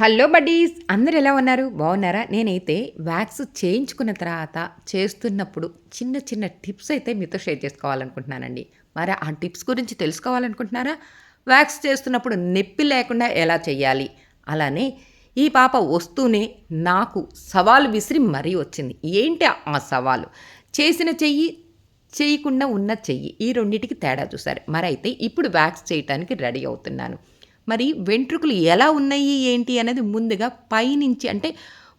Hello buddies అందరు ఎలా ఉన్నారు? బాగున్నారా? నేనైతే వ్యాక్స్ చేయించుకున్న తర్వాత చేస్తున్నప్పుడు చిన్న చిన్న టిప్స్ అయితే మీతో షేర్ చేసుకోవాలనుకుంటున్నానండి. మరి ఆ టిప్స్ గురించి తెలుసుకోవాలనుకుంటున్నారా? వ్యాక్స్ చేస్తున్నప్పుడు నొప్పి లేకుండా ఎలా చేయాలి? అలానే ఈ పాప వస్తూనే నాకు సవాలు విసిరి మరీ వచ్చింది. ఏంటి ఆ సవాలు? చేసిన చెయ్యి చేయకుండా ఉన్న చెయ్యి ఈ రెండింటికి తేడా చూసారు మరి అయితే ఇప్పుడు వ్యాక్స్ చేయటానికి రెడీ అవుతున్నాను. మరి వెంట్రుకలు ఎలా ఉన్నాయి ఏంటి అనేది ముందుగా పైనుంచి అంటే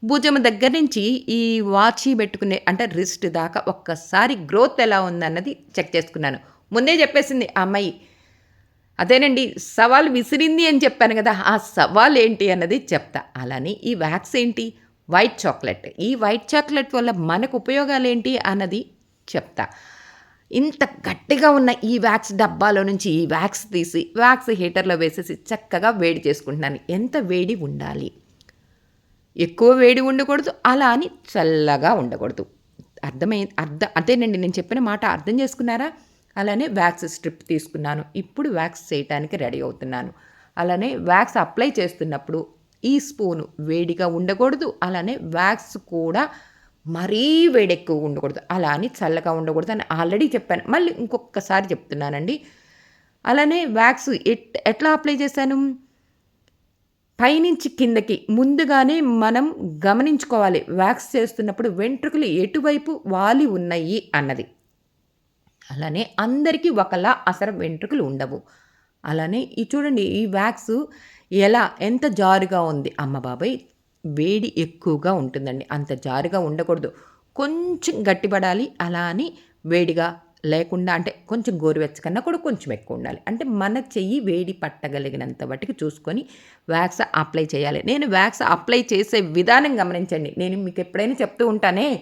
భుజం దగ్గర నుంచి ఈ వాచి పెట్టుకునే అంటే రిస్ట్ దాకా ఒక్కసారి గ్రోత్ ఎలా ఉందన్నది చెక్ చేసుకున్నాను. ముందే చెప్పేసింది ఆ అమ్మాయి అదేనండి సవాల్ విసిరింది అని చెప్పాను కదా ఆ సవాల్ ఏంటి అన్నది చెప్తా. అలానే ఈ వ్యాక్స్ ఏంటి? వైట్ చాక్లెట్ ఈ వైట్ చాక్లెట్ వల్ల మనకు ఉపయోగాలు ఏంటి అన్నది చెప్తా. ఇంత గట్టిగా ఉన్న ఈ వ్యాక్స్ డబ్బాలో నుంచి ఈ వ్యాక్స్ తీసి వ్యాక్స్ హీటర్లో వేసేసి చక్కగా వేడి చేసుకుంటున్నాను. ఎంత వేడి ఉండాలి? ఎక్కువ వేడి ఉండకూడదు అలా అని చల్లగా ఉండకూడదు. అర్థమై అర్థం అదేనండి నేను చెప్పిన మాట అర్థం చేసుకున్నారా? అలానే వ్యాక్స్ స్ట్రిప్ తీసుకున్నాను. ఇప్పుడు వ్యాక్స్ చేయటానికి రెడీ అవుతున్నాను. అలానే వ్యాక్స్ అప్లై చేస్తున్నప్పుడు ఈ స్పూను వేడిగా ఉండకూడదు అలానే వ్యాక్స్ కూడా మరీ వేడెక్కువ ఉండకూడదు. అలా అని చల్లగా ఉండకూడదు అని ఆల్రెడీ చెప్పాను. మళ్ళీ ఇంకొకసారి చెప్తున్నానండి. అలానే వ్యాక్స్ ఎట్ ఎట్లా అప్లై చేశాను? పైనుంచి కిందకి ముందుగానే మనం గమనించుకోవాలి. వ్యాక్స్ చేస్తున్నప్పుడు వెంట్రుకలు ఎటువైపు వాలి ఉన్నాయి అన్నది. అలానే అందరికీ ఒకలా అసలు వెంట్రుకలు ఉండవు. అలానే ఈ చూడండి ఈ వ్యాక్స్ ఎలా ఎంత జారుగా ఉంది? అమ్మ బాబాయ్ వేడి ఎక్కువగా ఉంటుందండి. అంత జారుగా ఉండకూడదు. కొంచెం గట్టిపడాలి. అలా అని వేడిగా లేకుండా అంటే కొంచెం గోరువెచ్చ కన్నా కూడా కొంచెం ఎక్కువ ఉండాలి. అంటే మన చెయ్యి వేడి పట్టగలిగినంత బట్టికి చూసుకొని వ్యాక్స్ అప్లై చేయాలి. నేను వ్యాక్స్ అప్లై చేసే విధానం గమనించండి. నేను మీకు ఎప్పుడైనా చెప్తూ ఉంటానే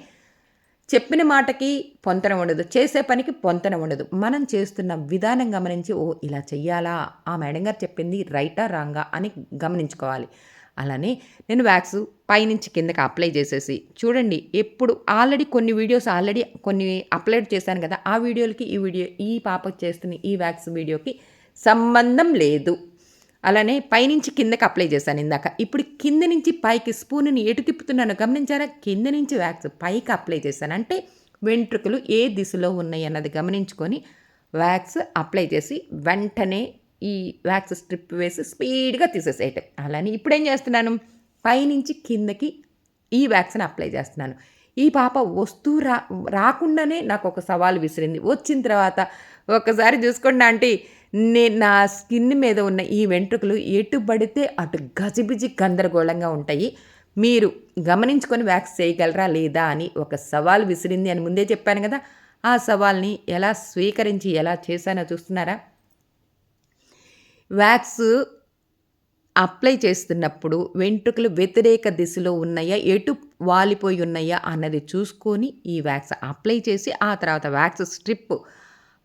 చెప్పిన మాటకి పొంతన ఉండదు. చేసే పనికి పొంతన ఉండదు. మనం చేస్తున్న విధానం గమనించి ఓ ఇలా చెయ్యాలా? ఆ మేడం గారు చెప్పింది రైటా రాంగా అని గమనించుకోవాలి. అలానే నేను వ్యాక్స్ పైనుంచి కిందకి అప్లై చేసేసి చూడండి ఎప్పుడు ఆల్రెడీ కొన్ని వీడియోస్ ఆల్రెడీ కొన్ని అప్లోడ్ చేశాను కదా ఆ వీడియోలకి ఈ వీడియో ఈ పాప చేస్తున్న ఈ వ్యాక్స్ వీడియోకి సంబంధం లేదు. అలానే పైనుంచి కిందకి అప్లై చేశాను ఇందాక. ఇప్పుడు కింద నుంచి పైకి స్పూన్ని ఎటు తిప్పుతున్నాను గమనించారా? కింద నుంచి వ్యాక్స్ పైకి అప్లై చేశాను. అంటే వెంట్రుకలు ఏ దిశలో ఉన్నాయి అన్నది గమనించుకొని వ్యాక్స్ అప్లై చేసి వెంటనే ఈ వ్యాక్స్ స్ట్రిప్ వేసి స్పీడ్గా తీసేసేయటం. అలానే ఇప్పుడు ఏం చేస్తున్నాను? పైనుంచి కిందకి ఈ వ్యాక్సిన్ అప్లై చేస్తున్నాను. ఈ పాప వస్తూ రా రాకుండానే నాకు ఒక సవాల్ విసిరింది. వచ్చిన తర్వాత ఒకసారి చూసుకోండి అంటే నేను నా స్కిన్ మీద ఉన్న ఈ వెంట్రుకలు ఎటు పడితే అటు గజిబిజి గందరగోళంగా ఉంటాయి. మీరు గమనించుకొని వ్యాక్స్ చేయగలరా లేదా అని ఒక సవాల్ విసిరింది అని ముందే చెప్పాను కదా. ఆ సవాల్ని ఎలా స్వీకరించి ఎలా చేశానో చూస్తున్నారా? వ్యాక్స్ అప్లై చేస్తున్నప్పుడు వెంట్రుకలు వ్యతిరేక దిశలో ఉన్నాయా? ఎటు వాలిపోయి ఉన్నాయా? అన్నది చూసుకొని ఈ వ్యాక్స్ అప్లై చేసి ఆ తర్వాత వ్యాక్స్ స్ట్రిప్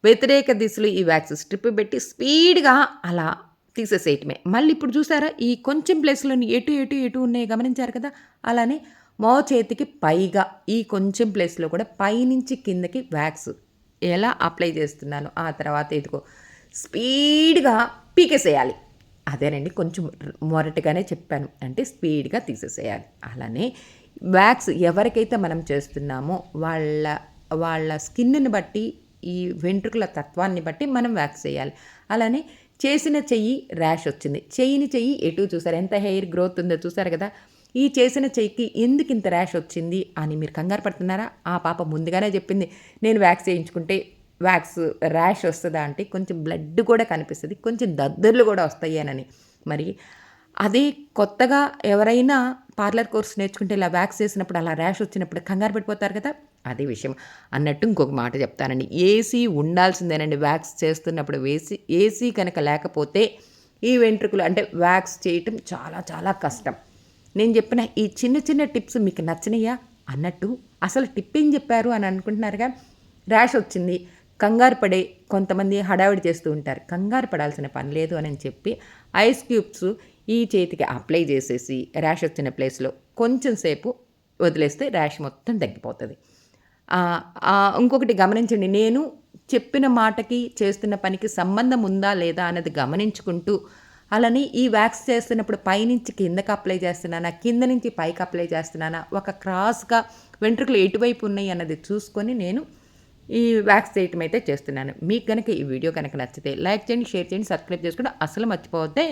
వ్యతిరేక దిశలో ఈ వ్యాక్స్ స్ట్రిప్ పెట్టి స్పీడ్గా అలా తీసేసేయటమే. మళ్ళీ ఇప్పుడు చూసారా? ఈ కొంచెం ప్లేస్లోని ఎటు ఎటు ఎటు ఉన్నాయి గమనించారు కదా? అలానే మో చేతికి పైగా ఈ కొంచెం ప్లేస్లో కూడా పైనుంచి కిందకి వ్యాక్స్ ఎలా అప్లై చేస్తున్నాను ఆ తర్వాత ఇదిగో స్పీడ్గా పీకేసేయాలి. అదేనండి కొంచెం మొరటిగానే చెప్పాను. అంటే స్పీడ్గా తీసేసేయాలి. అలానే వ్యాక్స్ ఎవరికైతే మనం చేస్తున్నామో వాళ్ళ వాళ్ళ స్కిన్ని బట్టి ఈ వెంట్రుకల తత్వాన్ని బట్టి మనం వ్యాక్స్ చేయాలి. అలానే చేసిన చెయ్యి ర్యాష్ వచ్చింది. చెయ్యిని చెయ్యి ఎటు చూసారు? ఎంత హెయిర్ గ్రోత్ ఉందో చూసారు కదా? ఈ చేసిన చెయ్యికి ఎందుకు ఇంత ర్యాష్ వచ్చింది అని మీరు కంగారు పడుతున్నారా? ఆ పాప ముందుగానే చెప్పింది. నేను వ్యాక్స్ చేయించుకుంటే వ్యాక్స్ ర్యాష్ వస్తుందా అంటే కొంచెం బ్లడ్ కూడా కనిపిస్తుంది కొంచెం దద్దుర్లు కూడా వస్తాయి అని మరి అది కొత్తగా ఎవరైనా పార్లర్ కోర్స్ నేర్చుకుంటే ఇలా వ్యాక్స్ చేసినప్పుడు అలా ర్యాష్ వచ్చినప్పుడు కంగారు పెట్టిపోతారు కదా? అదే విషయం. అన్నట్టు ఇంకొక మాట చెప్తానండి. ఏసీ ఉండాల్సిందేనండి వ్యాక్స్ చేస్తున్నప్పుడు. వేసి ఏసీ కనుక లేకపోతే ఈ వెంట్రుకలు అంటే వ్యాక్స్ చేయటం చాలా చాలా కష్టం. నేను చెప్పిన ఈ చిన్న చిన్న టిప్స్ మీకు నచ్చినాయా? అన్నట్టు అసలు టిప్ ఏం చెప్పారు అని అనుకుంటున్నారుగా? ర్యాష్ వచ్చింది. కంగారు పడే కొంతమంది హడావిడి చేస్తూ ఉంటారు. కంగారు పడాల్సిన పని లేదు అని చెప్పి ఐస్ క్యూబ్స్ ఈ చేతికి అప్లై చేసేసి ర్యాష్ వచ్చిన ప్లేస్లో కొంచెం సేపు వదిలేస్తే ర్యాష్ మొత్తం తగ్గిపోతుంది. ఇంకొకటి గమనించండి. నేను చెప్పిన మాటకి చేస్తున్న పనికి సంబంధం ఉందా లేదా అన్నది గమనించుకుంటూ అలానే ఈ వ్యాక్స్ చేస్తున్నప్పుడు పైనుంచి కిందకి అప్లై చేస్తున్నానా కింద నుంచి పైకి అప్లై చేస్తున్నానా ఒక క్రాస్గా వెంట్రుకలు ఎటువైపు ఉన్నాయి అన్నది చూసుకొని నేను ఈ వ్యాక్స్ చేయటం అయితే చేస్తున్నాను. మీకు కనుక ఈ వీడియో కనుక నచ్చితే లైక్ చేయండి షేర్ చేయండి సబ్స్క్రైబ్ చేసుకోండి అసలు మర్చిపోతే